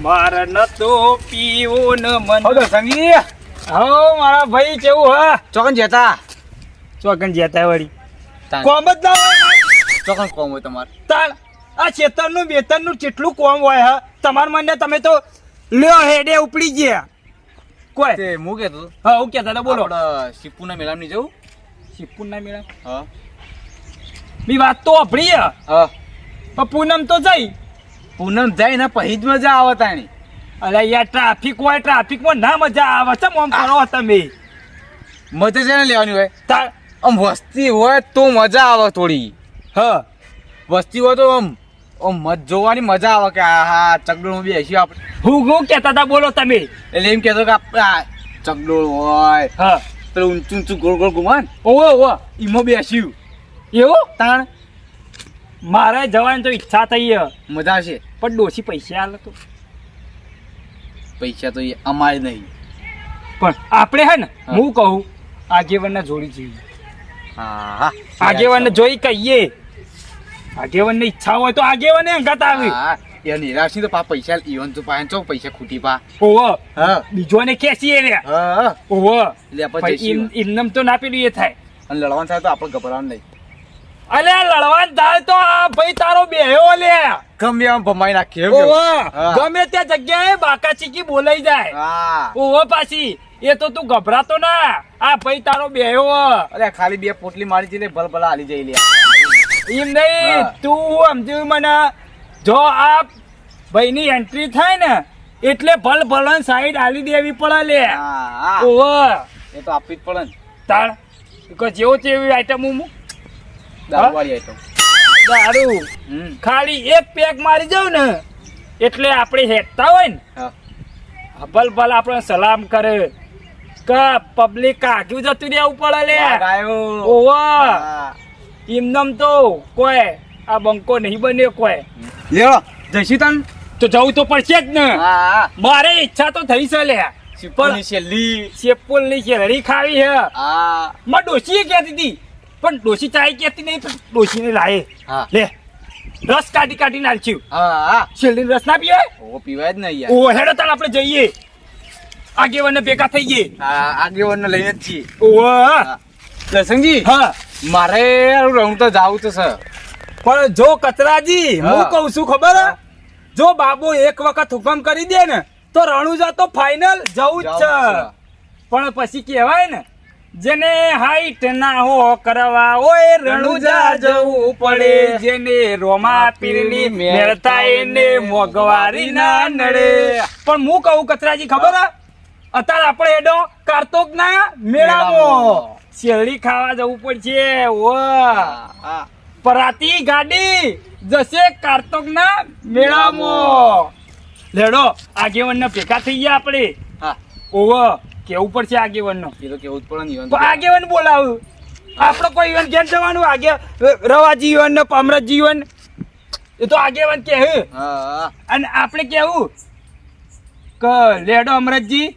મારે નતો પીવું ને મન. હો સંગી. હો મારા ભાઈ કેવું હા? ચોકન જતા. ચોકન જતા વળી. કોમ જ ના હોય ચોકન કોમ હોય તમારે. તાણ. આ ચેતનનું બેતનનું કેટલું કોમ હોય હા? તમાર મને તમે તો લ્યો હેડે ઉપડી ગયા. કોઈ? તે હું હતો, હા હું કેતા બોલો. આપણે શિપુના મેળામની જવું? શિવપુર ના મેળામ હા. બી વાત તો અભળી હે. હા. પૂનમ તો જઈ. પૂનમ જાય ને પછી જ મજા આવે તાણી. અરે યાર ટ્રાફિક હોય ટ્રાફિકમાં ના મજા આવે. ચમ આમ કરો તમે? મજા છે ને લેવાની હોય? તાર આમ વસ્તી હોય તો મજા આવે થોડી. હા. વસ્તી હોય તો આમ આમ મત જોવાની મજા આવે કે આ હા ચકડોળ બેસી આપણે હું હું કહેતા હતા બોલો તમે? એટલે એમ કહેતો કે આપણા આ ચકડોળ હોય. હા. પેલું ઊંચું ઊંચું ગોળ ગોળ ઘુમાન ઓવો ઓવો ઈમાં બેસ્યું. એવું? તાણ મારે જવાની તો ઈચ્છા થઈ મજા આવશે. પણ ડોસી પૈસા આલે તો. પૈસા તો એ અમારે નહીં. પણ આપણે હે ને હું. કહું આગેવાનને જોડી જઈએ. હા આગેવાનને જોઈ કહીએ. આગેવાનને ઈચ્છા હોય તો આગેવાને અંગાત આવી. હા નિરાશ તો પા પૈસા ઈવન તો પા ચો પૈસા ખૂટી પા. ઓવો હા. બીજોને ખેંચીએ રે. હા. ઓવો આપણે પછી ઇનમ તો ના પેલું એ થાય. અને લડવાનું થાય તો આપણે ગભરાવાનું નહીં. અલે લડવાન થાય તો આ ભાઈ તારો બેહ્યો લે ગમે આમ ભમાઈ? હા. ગમે ત્યાં જગ્યાએ બાકા ચીકી બોલાઈ જાય. ઓહો પાછી એ તો તું ગભરાતો ના. આ ભાઈ તારો બેહ્યો. અરે ખાલી બે પોટલી મારી છે ભલ ભલા હાલી જઈ લે એમ નહીં તું સમજુ મને? જો આ ભાઈની એન્ટ્રી થાય ને એટલે ભલ ભલન સાઈડ આલી દેવી પડે લે. ઓહો. એ તો આપવી જ પડે ને. તાળ જેવો છે એવી આઈટમ હું. દારૂવાળી આઈટમ દારૂ? ખાલી એક પેક મારી જાવ ને એટલે આપણે હેઠતા હોય ને. ભલ ભલ આપણે સલામ કરે. કે પબ્લિક કાગ્યું જતું રહેવું પડે લે. ઓવો હા. તો કોઈ આ બંકો નહીં બન્યો કોઈ. લ્યો. જઈશું તન તો જવું તો પડશે જ ને. મારે ઈચ્છા તો થઈ છે લે. શિપુની છેલ્લી. શેપુલની શેરડી ખાવી હે. મા માં ડોશી દીધી પણ ડોશી ચાય કેતી નહીં પણ ડોશી ને લાયે. હા. લે રસ કાઢી કાઢી નાખ્યું હા હા. શેરડી રસ ના પીવાય? ઓ પીવાય જ નહીં ઓ હેડો તાણ આપણે જઈએ. આગેવાને ભેગા થઈ ગઈએ હા આગેવાનને લઈને જ છીએ. ઓ હા. દર્શનજી હા. મારે રણું તો જાવું તો સર પણ જો કચરાજી હું હા. કહું છું ખબર? હે? જો બાબુ એક વખત હુકમ કરી દે ને તો રણુજા તો ફાઇનલ જવું જ છે. પણ પછી કહેવાય ને જેને હાઈટ ના હો કરવા ઓય રણુજા જવું પડે. જેને રોમા પીરની મેળતા એને મોગવારી ના નડે. પણ હું કહું કચરાજી ખબર અત્યારે આપણે એડો કાર્તોક ના મેળામાં. શેરડી ખાવા જવું પડશે. ઓ પરાતી ગાડી જશે કાર્તોક ના મેળામાં. લેડો આગેવન ને ભેગા થઈ ગયા આપણે. હા. ઓવો કેવું પડશે આગેવન નો એ તો કેવું જ પડે ને ઈવન તો આગેવન બોલાવ. આપણે કોઈ ઈવન ઘેર જવાનું આગે રવા જીવન ને પામરત જીવન એ તો આગેવન કે હે. અને આપણે કેવું? કે લેડો અમરતજી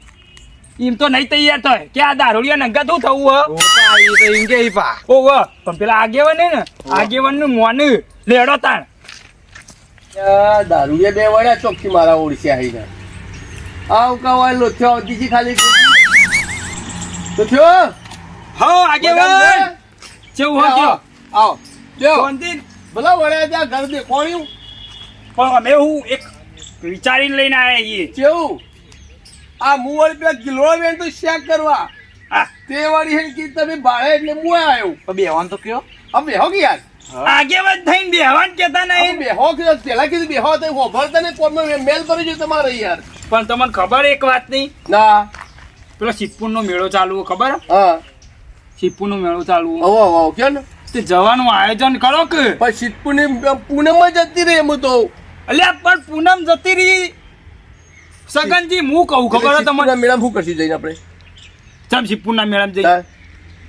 એમ તો નહીં તૈયાર થાય. કે આ દારૂડિયા નંગા શું થવું હે? ઓ તો એમ કે પા. ઓવો પણ પેલા આગેવન હે ને આગેવનનું મોન લેડો તાણ. દારૂડિયા બે વળ્યા ચોખ્ખી મારા ઓળશે આવીને આવ કવાય લોથ્યો આવતી છે ખાલી લોથ્યો હો આગેવાન! કેવું હો કયો આવ લ્યો શાંતિ? ભલા વળ્યા ત્યાં ઘર દે કોણ્યું પણ અમે હું એક વિચારીને લઈને આવ્યા છીએ. કેવું? આ મુવર પેલા કિલોળો વેણ તો શેક કરવા. તે વાળી હે કે તમે બાળે એટલે મુએ આવ્યો બેહવાન તો કયો. આ બેહો કે યાર? આગેવાન થઈને બેહવાન કેતા નહીં. બેહો કે પેલા કીધું બેહો તો હોભળતા ને કોમે મેલ કરી જો તમારે યાર. પણ તમને ખબર એક વાત નહીં? ના. પેલો સિદ્ધપુર નો મેળો ચાલુ ખબર? હા. સિદ્ધપુર નો મેળો ચાલુ ઓહો કે ને તે જવાનું આયોજન કરો કે? પણ સિદ્ધપુર પૂનમમાં જતી રહી એમ તો. અલ્યા પણ પૂનમ જતી રહી. સગનજી હું કહું ખબર તમને? મેળા શું કરશું જઈને આપણે? ચમ સિદ્ધપુર ના મેળામાં જઈ.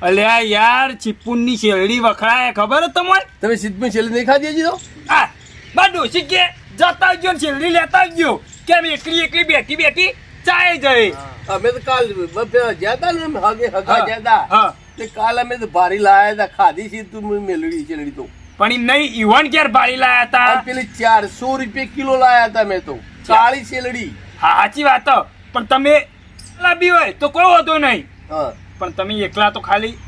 અલ્યા યાર સિદ્ધપુરની શેરડી વખણાય ખબર તમારે તમે સિદ્ધપુર શેરડી નહીં ખાધી હજી તો? હા. બા શીખે કે જતા ગયો શેરડી લેતા ગયો કેમ એકલી એકલી બેઠી બેઠી ચાય જઈ? અમે તો કાલ બ- જ્યાં તા ને હગે હગા ગયા જ્યાં તા. હા. તે કાલ અમે તો ભારી લાયા હતા ખાધી છે તું મેલડી છેલડી તો. પણ નહીં ઈવન ક્યારે ભારી લાયા હતા પેલી ચારસો રૂપિયા કિલો લાયા હતા મેં તો. કાળી શેલડી હા સાચી વાત. પણ તમે લાબી હોય તો કોઈ હોતો નહીં. હા. પણ તમે એકલા તો ખાલી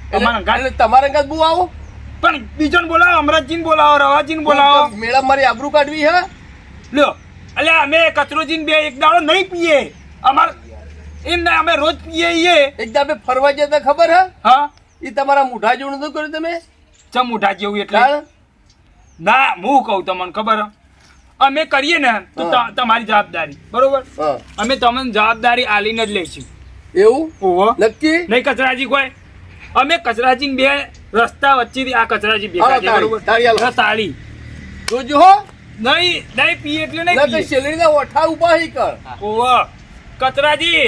તમારે ઘર બહુ આવો? પણ બીજોને બોલાવો અમરાજીને બોલાવો રવાજીને બોલાવો. મેળા મારી આબરૂ કાઢવી હે? લ્યો અલ્યા અમે કચરોજીને બે એક દાડો નહીં પીએ. અમાર એમ ના અમે રોજ પીએ ઈએ એકદમ ફરવા જતા ખબર હે? હા. એ તમારા મુઠા જેવું નતું કર્યું તમે? ચમ મુઠા જેવું એટલે? ના હું કહું તમને ખબર અમે કરીએ ને તો તમારી જવાબદારી. બરોબર? અમે તમને જવાબદારી આલીને જ લઈશું. એવું? ઓહો. નક્કી? નહીં કચરાજી કોઈ. અમે કચરાજી બે રસ્તા વચ્ચેથી આ કચરાજી ભેગા છે બરોબર? તાળી જોજો હો. નહીં નહીં પીએ એટલે નહીં ના શેલડીના ઓઠા ઊભા હી કર. ઓહો. કચરાજી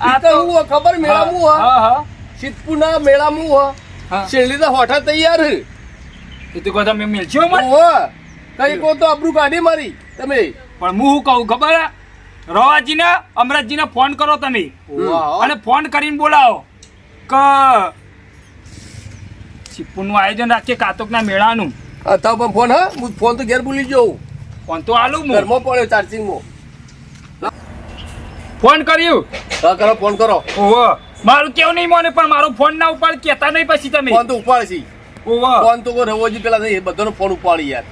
આ તો હું ખબર? મેળામું હ હા હા? સિદ્ધપુરના મેળામું હો હા? શેરડીના હોઠા તૈયાર હે. એ તો કહો તમે મિલશો મને. ઓહો કઈ કો તો અબરૂ કાઢી મારી. તમે? પણ હું શું કહું ખબર હે? રવાજીને અમરાજીને ફોન કરો તમે. અને ફોન કરીને બોલાવો કે સિપ્પુનું આયોજન રાખીએ કાતોકના મેળાનું. અથવા ફોન હા? હું ફોન તો ઘેર ભૂલી જઉં. ફોન તો આલું હું. ઘરમાં પડ્યો ચાર્જિંગમાં ફોન કર્યું? હા કરો ફોન કરો. ઓહો મારું કેવું નહીં મને પણ મારો ફોન ના ઉપાડ કેતા નહીં પછી તમે. ફોન તો ઉપાડ છે. ઓહો ફોન તો કોઈ રવોજી પેલા નહીં બધાનો ફોન ઉપાડી યાર.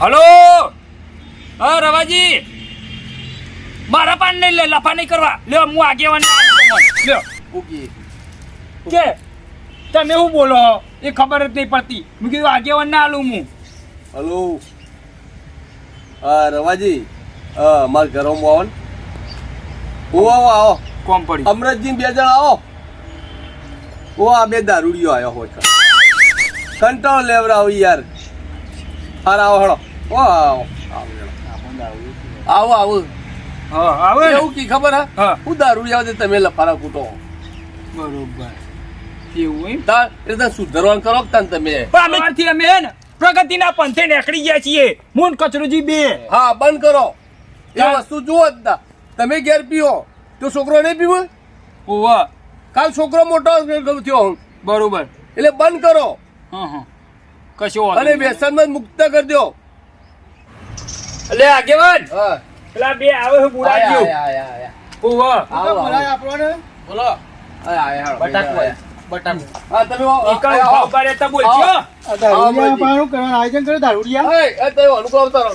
હલો? હા રવાજી. મારા પાન નહીં લે લફા નહીં કરવા. લ્યો હું આગેવાન લ્યો. ઓકે કે? તમે હું બોલો? એ ખબર જ નહીં પડતી. મેં કીધું આગેવાન ના આલું હું. હલો? હા રવાજી. મારા ઘરમાં આવો ને. ઓ આવો આવો. કોમ પડી. અમરતજી બે જણ આવો. ઓ આ બે દારૂડિયો આવ્યો હોય કંટાળો લેવરાવ યાર. હાર આવો હળો ઓ આવો આવો આવો આવે. એવું કી ખબર હા? હા. દારૂડિયા છે તમે લફારા કૂટો બરોબર. એવું એમ? તાર એટલે સુધારવાનું કરો તને તમે? પણ અમે ને પ્રગતિના પંથે નીકળી ગયા છીએ. મૂન કચરોજી બે. હા બંધ કરો. એ વસ્તુ જુઓ જ ના. તમે ઘેર પીઓ. તો છોકરો નહીં પીવો? ઓવા કાલ છોકરો મોટો થયો હું. બરોબર. એટલે બંધ કરો. હા હા કશો અને. વ્યસનમાં મુક્ત કરી દો. એટલે આગેવાન! પેલા બે આવે છે બોલાવી ઓવા આવો, આવો. બોલો. આયા, આયા, હાલો, બટાકું આયા. હા, તમે આવો, ઊભા રહેતા બોલજો દારૂડિયા પાનું કરવાનું આયોજન કરે દારૂડિયા. એ, એ તમે અનુકૂળ અવતારો,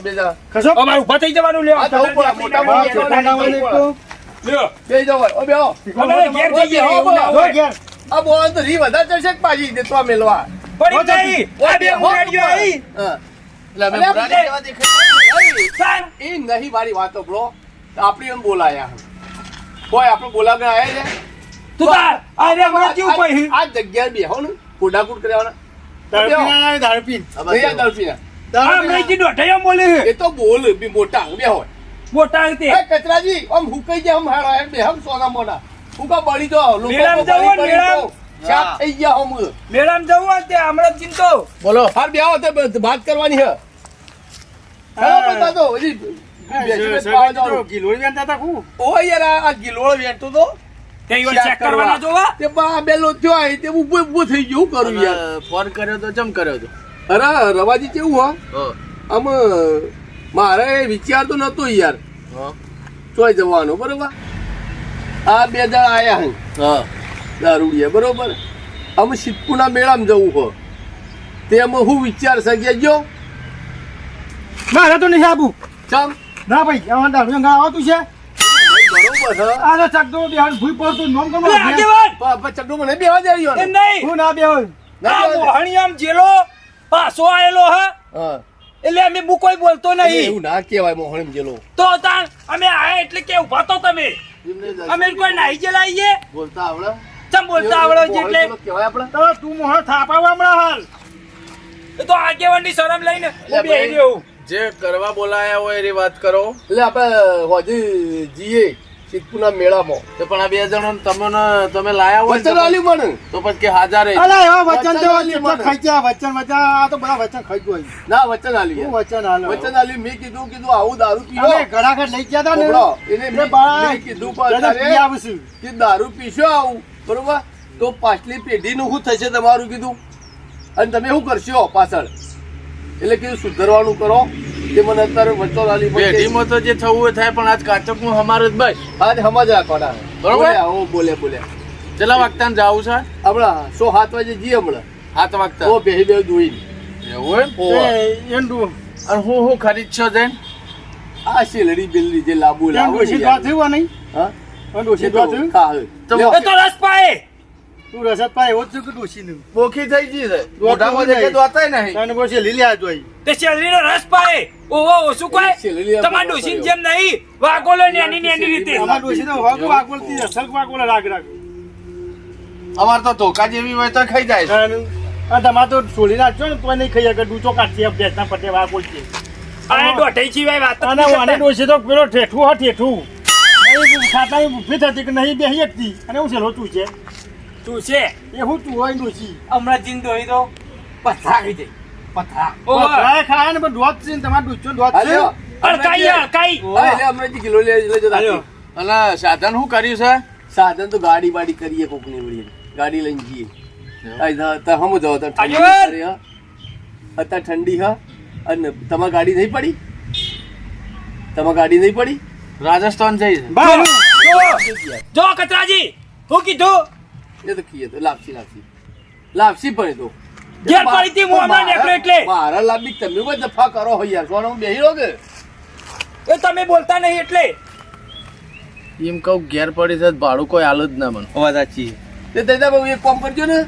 ખસો. અમારે ઊભા થઈ જવાનું લ્યો. હા, જવું પડે, મોટા મોટા છોકરા ના હોય ને એક તો. લ્યો. બે જાઓ, ઓ, બેહો. અમે ઘેર જઈએ હો, એવું ના જો હોય. ઘેર. આ બોલ તો રી વધારે ચડશે કે પાછી દેતો મેલવા. પડી જાય આ બે મુરાડીઓ આઈ. એટલે અમે અલ્યા, મુરારી દેખાય. સાર. એ નહીં મારી વાતો બ્રો. આપણી એમ બોલાયા. કોઈ આપણે બોલાવવા આયા છે? તું તાર અરે રે કેવું ઉપર હી. આ જગ્યાએ બેહો ને કુડાકુટ કરવાના તળપીના પીને ભૈયા તળપીના બોલે એ તો બોલ બી મોટા બેહો. મોટા રીતે. એ કચરાજી આમ હુકાઈ આમ હારા એમ બેહમ સોના મોના. હુકા બળી જો લોકો મેળામાં જવું, બળી મેળામાં. થઈ ગયા હમ મેળામાં જવું હોય તે હમણાં ચિંતો. બોલો. હાર બેહો તે વાત કરવાની હે. હા બધા તો હજી ખૂબ. ઓ યાર આ ગિલોળ વેચતો તો. તે ઈ ચેક કરવાના જોવા? તે બા આ આય. તે ઊભો ઊભો થઈ ગયો કરું યાર. ફોન કર્યો તો ચમ કર્યો તો? અરે રવાજી કેવું હો? આમ મારે વિચાર તો નતો યાર. ચોય જવાનો બરોબર? આ બે જણ આયા હે. દારૂડિયા બરોબર? આમ સિદ્ધપુરના મેળામાં જવું હો. તેમાં હું વિચાર શકીએ જો મારે તો નહીં આબુ. ચમ? ના ભાઈ આવા આવતું છે? તો ચકડો બિહાર ભૂઈ પડતું નોમ કરો અરે આગેવાન પણ આપણે ચડ્ડું મને બેવા દે એમ નહીં. હું ના બે હોય. ના આ બેવા દે. મોહણીયામ જેલો પાછો આયેલો હા? હા. એટલે અમે બુ કોઈ બોલતો નહીં. એવું ના કહેવાય મોહણી જેલો. તો તાણ અમે આયા એટલે કે ઊભા તો તમે. અમે કોઈ નાઈ જેલા આઈએ બોલતા આવડે? ચમ બોલતા આવડે છે એટલે કહેવાય આપણે તો તું મોહર થાપાવા હમણાં હાલ. તો આગેવાનની શરમ લઈને બેહી રહ્યો. જે કરવા બોલાયા હોય એની વાત કરો. એટલે આપણે હોજી જીએ. સિદ્ધપુરના મેળામાં. તો પણ આ બે જણો તમને તમે લાયા હોય વચન ને આલ્યું તો પછી કે હાજર. અલા એવા વચન તો વચન. ખાઈ વચન વચન આ તો બધા વચન ખાઈ ગયું ના વચન આલી હું વચન આલો? વચન આલી મેં કીધું કીધું આવું દારૂ પીવો અમે ઘડાઘડ લઈ ગયા હતા ને? એને મેં કીધું પણ. કે દારૂ પીશો આવું બરોબર? તો પાછલી પેઢીનું શું થશે તમારું કીધું? અને તમે શું કરશો પાછળ? એટલે કીધું સુધરવાનું કરો. તે મને અત્યારે વચ્ચો લાલી પડી પેઢીમાં તો જે થવું હોય થાય પણ આજ કાચકનું અમારે જ બસ. આજ સમજ રાખવાના બરોબર? ઓ બોલે બોલે. ચલા વાગતા ને જાવું છે? હમણાં સો સાત વાગે જઈએ હમણાં. હાથ વાગતા? ઓ બેહી બે જોઈ એવું એમ? એ અને હું હું ખરીદશો જૈન આ શેલડી બિલડી જે લાંબુ લાબુ છે દ્વા થયું નહીં? હા? એ દ્વા તો થયું? ખાવે. તો એ તો રસ પાએ તું રસદ પાસે એવો જ કે કે ડોશીનું? પોખી થઈ ગઈ છે. મોઢામાં. દેખે દોતાય નહીં. અને પછી લીલી આ જોઈ. તે શેરડીનો રસ પાએ ઓહો શું કોઈ શેરડી આપણે જેમ નહીં વાગોલો નેની નેની રીતે. અમાર ડોશી તો વાગુ વાગોળતી અસલ વાગોળે રાગ રાગ. અમાર તો ધોકા જેવી હોય તો ખાઈ જાય આ તમારે તો છોડી નાખજો ને તોય નહીં ખાઈ શકે. ડૂચો ભેંસના પટ્ટે વાગોળશે. આ સિવાય વાત અને વાને ડોશી તો પેલો ઠેઠું હા ઠેઠું. ખાતા ઊભી થતી કે નહીં બેસી હતી અને હું છેલો તું છે. તું છે? એ હું તું હોય ડોશી. હમણાં જીંદો હોય તો પથરા ખાઈ જાય પથરા ખાય ને પણ દોત છે તમારે ડૂચો દોત છે અડકાઈ અડકાઈ એટલે હમણાં કિલો લે- લેજો અને સાધન શું કર્યું છે સાધન તો ગાડી બાડી કરીએ કોકની વળી ગાડી લઈને જઈએ હમું જાઓ, તા ઠંડી. અત્યારે ઠંડી હા અને તમારી ગાડી નહીં પડી તમારી ગાડી નહીં પડી રાજસ્થાન જઈ જો જો કચરાજી હું કીધું એ તો કીએ તો લાપસી લાપસી લાપસી પડે તો ઘેર પડી હતી, હું હમણાં નીકળ્યો એટલે. મારા લાંબી તમે કોઈ દફા કરો હો યાર સોનો બેહી રહો કે? એ તમે બોલતા નહીં એટલે. એમ કહું ઘેર પડી છે ભાડું કોઈ હાલ જ ના મને. વાત સાચી. તે દાદા બાબુ એક કામ કરજો ને.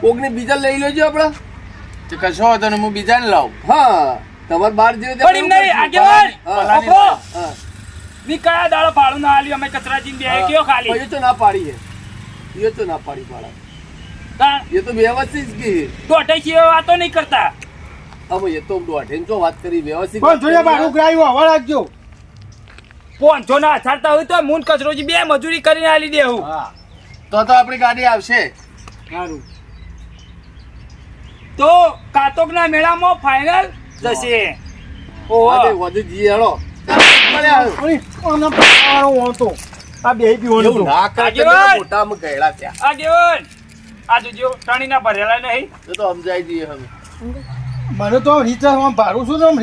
કોકને બીજા લઈ લેજો આપડા તો કશો હતો ને હું બીજાને લાવ. હા તમારે બાર જેવો પણ એમ નહીં, આગેવાન! હા, ઓપરો! ની કયા દાડો ભાડું ના આલ્યું? અમે કચરાજીને બે કયો ખાલી? એ તો ના પાડી એ તો ના પાડી પાડા. એ તો વ્યવસ્થિત જ કહી દોઢઈ સિવાય વાતો નહીં કરતા. હવે એ તો દોઢે તો વાત કરી વ્યવસ્થિત પણ જોઈએ બારું ગ્રાહ્યું હવા રાખજો. પોંચો ના અથાડતા હોય તો મૂન કચરોજી બે મજૂરી કરીને આલી દેવું હા. તો તો આપણી ગાડી આવશે. સારું. તો કાતોક ના મેળામાં ફાઇનલ જશે. ઓહો. વધુ જી હેડો. આ બે આગેવાન! મોટામાં ત્યાં આગેવાન. આ જોજો ટાણી ના ભરેલા નહીં. એ તો સમજાઈ જઈએ હવે. મને તો રીચર આમ ભારું છું તો આમ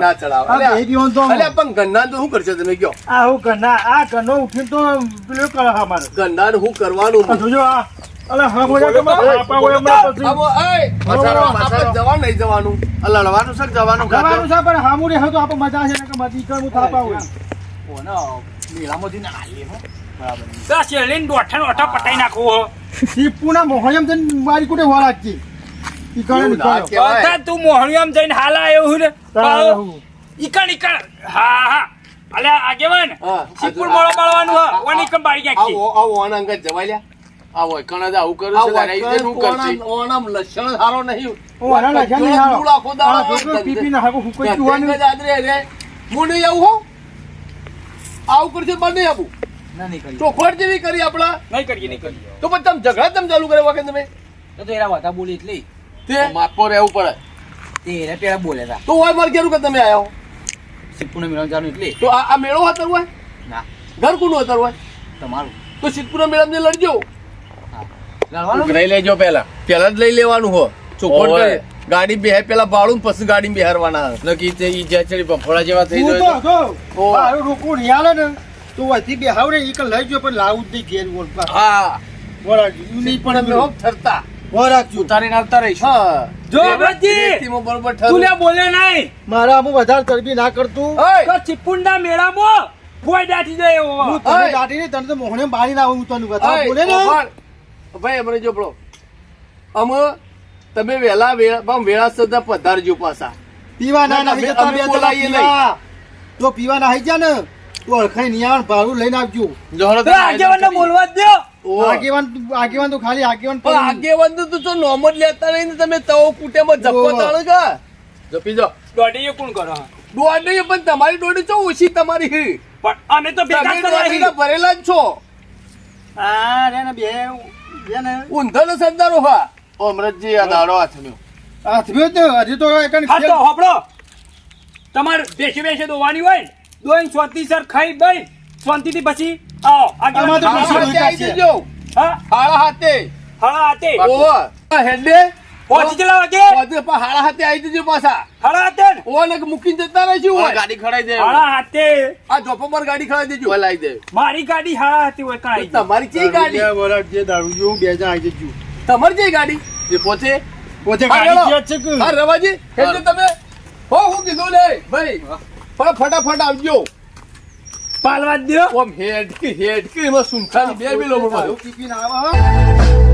ના, ચડાવે. આ બે તો આમ. પણ ગન્ના તો શું કરશો તમે કયો? આ હું ઘરના આ ઘરનો ઉઠીને તો પેલું કરે હા ગન્ના શું કરવાનું? જોજો આ અલા હા બોલ્યા કે મારે હોય હમણાં પછી આવો, એય, પછાડો, આપણે પછાડો. નહીં જવાનું. આ લડવાનું છે જવાનું જવાનું છે પણ હામું હતો આપણે મજા છે ને કે મજી કર થાપા હોય. તો આ શેરડીને દોઠા પટાઈ નાખવું ટીપુના મોહયમ જઈને મારી કુટે વાર ઈ કરે નીકળ્યો. તું મોહણિયામ જઈને હાલા આવ્યો હું ને. તારે હું. ઈકણ ઈકણ. હા હા. અલ્યા આગેવાન. હા, મોળો બાળવાનું હા. ઓની કમ બાળી નાખી આવો આવો ઓન અંગત જવાય લ્યા આવો એકણ જ આવું કરું છે. તારે વખત શું કરશે? લક્ષણ નહીં. નહીં હારો. હુંકોઈ. હું આવું પણ આવું. ચોખવટ જેવી કરી આપડા નહીં કરીએ નહીં કરીએ. તો પછી તમે ઝઘડા તમે ચાલુ કર્યા વખત તમે? તો એરા વાતા બોલી એટલી તે? માપો રહેવું પડે. તે એરા પેલા બોલે તા. તો હોય મારે કેરું કે તમે આયા હો. સિદ્ધપુરને જવાનું એટલે. તો આ આ મેળો હતર હોય? ના. ઘર કોનું હતર હોય? તમારું. તો સિદ્ધપુરા મેળામાં જઈને લડજો લડવાનું? લઈ લેજો પેલા. પેલા જ લઈ લેવાનું હો. ચોખવટ કરે. ગાડી બે પેલા ભાડું ને પછી ગાડી બેહારવાના. નકી તે ઈ જેચડી ચડી પફોડા જેવા થઈ જાય તો તો. જો ઓ. મારું રોકું નહીં ને. તો અહીંથી બેહાવ ને એક લઈ ગયો પણ લાવું જ નહીં ઘેર બોલ હા. ઈ નહીં પણ અમે હો ઠરતા વરાગજો ઉતારીને આવતા રહીશ. હા. જો ભજી બરોબર તું ઠરું. લે બોલે નહીં. મારા આમ વધારે તરબી ના કરતું. તો ચીપુંડા મેળામાં કોઈ દાટી જાય એવો. હું તને દાટી નહીં તને તો મોહણે બાળી ના આવું તને બતા બોલે ને? ભાઈ અમને જો અમે તમે વેલા વેળા વેળા સદા પધારજો પાછા. પીવા ના ના, અમે- બોલાઈએ. તો પીવા. નાહી. જા ને તો અળખાઈ નહીં આવે ભાડું લઈને આવજો. જોહરો બોલવા ઓહો. આગેવાન આગેવાન તો ખાલી આગેવાન પણ આગેવાન તો તું નોમ જ લેતા નહીં તમે તવો કુટેમાં ઓહો. તાણ જપી જાઓ. દોડીએ કોણ કરો? દોડી પણ તમારી દોડી તો ઓછી તમારી પણ અમે તો ભેગા કરવા ભરેલા જ છો. આ રે ને બે બે ને. ઊંધણ સંદારો હા. અમૃતજી આ દાડો હાથમ્યો હાથમ્યો જ હજી તો એકણ હા હોપડો તમારે બેસી બેસી દોવાની હોય દોઈને શાંતિ સર ખાઈ દઈ. શાંતિથી પછી આવો. આમાં તો હાથે આઈ જજો હા? હાળા હાથે. હાળા આતે ઓહો. હેડે. પહોંચી કેટલા વાગે પોતે પણ હાળા હાથે આવી જજો પાછા. હાડા હાથે ને? ઓને મૂકીને જતા રહેશું ઓય. ગાડી ખડાઈ દે. હાળા હાથે. આ જોપો પર ગાડી ખડાઈ દેજો. ઓય દે. મારી ગાડી હાળા હાથે હોય કાઈ તમારી ચી ગાડી? બોલા જે દારૂ જો બે જણ આવી જજો. તમારી જે ગાડી? જે પોતે? પોતે ગાડી જે છે કે? હા રવાજી હેજો તમે. હો હું કીધું લે ભાઈ. પણ ફટાફટ આવજો. પાલવા દો દ્યો. ઓમ હેડ કે હેડ કે એમાં સુનખાની બે બિલો મળવા પીપીને આવે હો.